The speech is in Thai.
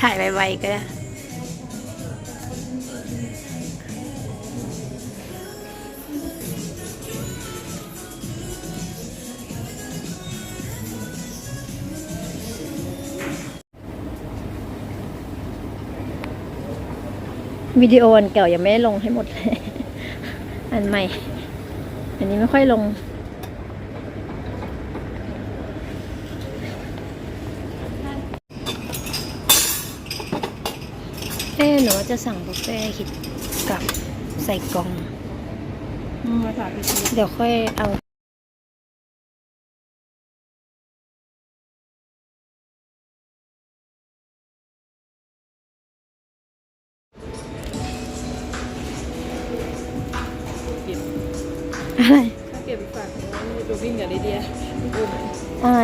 ถ่ายไวๆก็ได้วิดีโออันเก่ายังไม่ได้ลงให้หมดเลย อันใหม่ อันนี้ไม่ค่อยลง เอ๊ะหรือว่าจะสั่งบุฟเฟ่ต์คิดกับใส่กล่องอืมภาษาพิจิตรเดี๋ยวค่อยเอาเก็บอะไรถ้าเก็บไปฝากดูวิ่งกับลิเดียอุ้มอะไร